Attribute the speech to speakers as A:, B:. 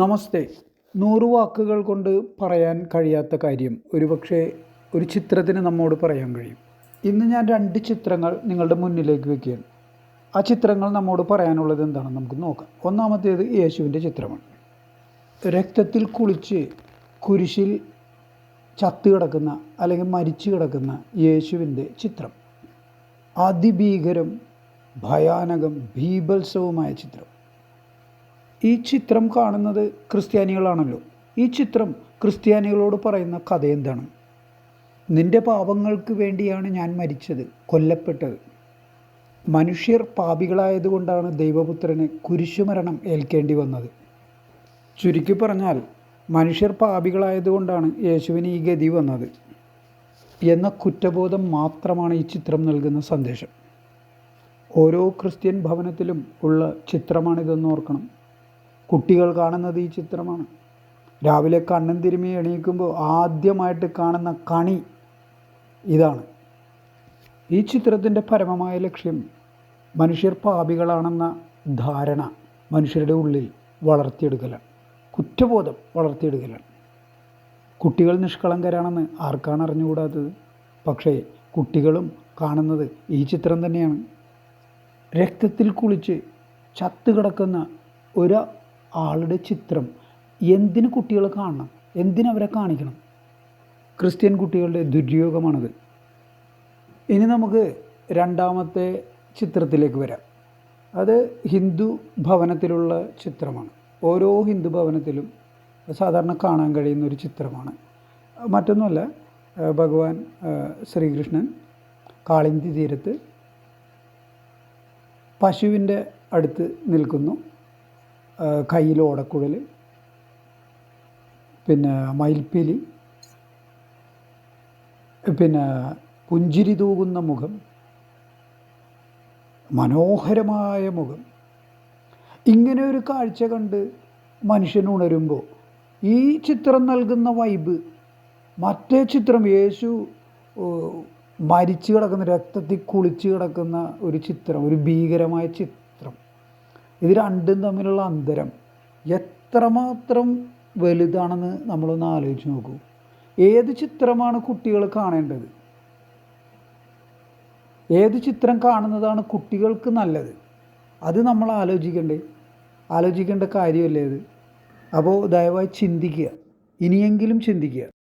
A: നമസ്തേ. നൂറ് വാക്കുകൾ കൊണ്ട് പറയാൻ കഴിയാത്ത കാര്യം ഒരുപക്ഷെ ഒരു ചിത്രത്തിന് നമ്മോട് പറയാൻ കഴിയും. ഇന്ന് ഞാൻ രണ്ട് ചിത്രങ്ങൾ നിങ്ങളുടെ മുന്നിലേക്ക് വെക്കുകയാണ്. ആ ചിത്രങ്ങൾ നമ്മോട് പറയാനുള്ളത് എന്താണെന്ന് നമുക്ക് നോക്കാം. ഒന്നാമത്തേത് യേശുവിന്റെ ചിത്രമാണ്. രക്തത്തിൽ കുളിച്ച് കുരിശിൽ ചത്തു കിടക്കുന്ന അല്ലെങ്കിൽ മരിച്ചു കിടക്കുന്ന യേശുവിന്റെ ചിത്രം. അതിഭീകരം ഭയാനകം ഭീഭത്സവുമായ ചിത്രം. ഈ ചിത്രം കാണുന്നത് ക്രിസ്ത്യാനികളാണല്ലോ. ഈ ചിത്രം ക്രിസ്ത്യാനികളോട് പറയുന്ന കഥ എന്താണ്? നിന്റെ പാപങ്ങൾക്ക് വേണ്ടിയാണ് ഞാൻ മരിച്ചത് കൊല്ലപ്പെട്ടത്. മനുഷ്യർ പാപികളായതുകൊണ്ടാണ് ദൈവപുത്രന് കുരിശുമരണം ഏൽക്കേണ്ടി വന്നത്. ചുരുക്കി പറഞ്ഞാൽ മനുഷ്യർ പാപികളായതുകൊണ്ടാണ് യേശുവിന് ഈ ഗതി വന്നത് എന്ന കുറ്റബോധം മാത്രമാണ് ഈ ചിത്രം നൽകുന്ന സന്ദേശം. ഓരോ ക്രിസ്ത്യൻ ഭവനത്തിലും ഉള്ള ചിത്രമാണിതെന്ന് ഓർക്കണം. കുട്ടികൾ കാണുന്നത് ഈ ചിത്രമാണ്. രാവിലെ കണ്ണും തിരുമി എണീക്കുമ്പോൾ ആദ്യമായിട്ട് കാണുന്ന കണി ഇതാണ്. ഈ ചിത്രത്തിന്റെ പരമമായ ലക്ഷ്യം മനുഷ്യർ പാപികളാണെന്ന ധാരണ മനുഷ്യരുടെ ഉള്ളിൽ വളർത്തിയെടുക്കലാണ്. കുറ്റബോധം വളർത്തിയെടുക്കലാണ്. കുട്ടികൾ നിഷ്കളങ്കരാണെന്ന് ആർക്കാണ് അറിഞ്ഞുകൂടാത്തത്? പക്ഷേ കുട്ടികളും കാണുന്നത് ഈ ചിത്രം തന്നെയാണ്. രക്തത്തിൽ കുളിച്ച് ചത്തുകിടക്കുന്ന ഒരു ആളുടെ ചിത്രം എന്തിന് കുട്ടികൾ കാണണം? എന്തിനവരെ കാണിക്കണം? ക്രിസ്ത്യൻ കുട്ടികളുടെ ദുര്യോഗമാണത്. ഇനി നമുക്ക് രണ്ടാമത്തെ ചിത്രത്തിലേക്ക് വരാം. അത് ഹിന്ദു ഭവനത്തിലുള്ള ചിത്രമാണ്. ഓരോ ഹിന്ദു ഭവനത്തിലും സാധാരണ കാണാൻ കഴിയുന്ന ഒരു ചിത്രമാണ്. മറ്റൊന്നുമല്ല ഭഗവാൻ ശ്രീകൃഷ്ണൻ കാളിന്തി തീരത്ത് പശുവിന്റെ അടുത്ത് നിൽക്കുന്നു. കയ്യിൽ ഓടക്കുഴൽ പിന്നെ മയിൽപ്പീലി പിന്നെ പുഞ്ചിരി തൂകുന്ന മുഖം മനോഹരമായ മുഖം. ഇങ്ങനെ ഒരു കാഴ്ച കണ്ട് മനുഷ്യൻ ഉണരുമ്പോൾ ഈ ചിത്രം നൽകുന്ന വൈബ് മറ്റേ ചിത്രം യേശു മരിച്ചു കിടക്കുന്ന രക്തത്തിൽ കുളിച്ച് കിടക്കുന്ന ഒരു ചിത്രം ഒരു ഭീകരമായ ചിത്രം. ഇത് രണ്ടും തമ്മിലുള്ള അന്തരം എത്രമാത്രം വലുതാണെന്ന് നമ്മളൊന്ന് ആലോചിച്ച് നോക്കൂ. ഏത് ചിത്രമാണ് കുട്ടികൾ കാണേണ്ടത്? ഏത് ചിത്രം കാണുന്നതാണ് കുട്ടികൾക്ക് നല്ലത്? അത് നമ്മൾ ആലോചിക്കണ്ടേ. ആലോചിക്കേണ്ട കാര്യമല്ലേ അത് അപ്പോൾ ദയവായി ചിന്തിക്കുക. ഇനിയെങ്കിലും ചിന്തിക്കുക.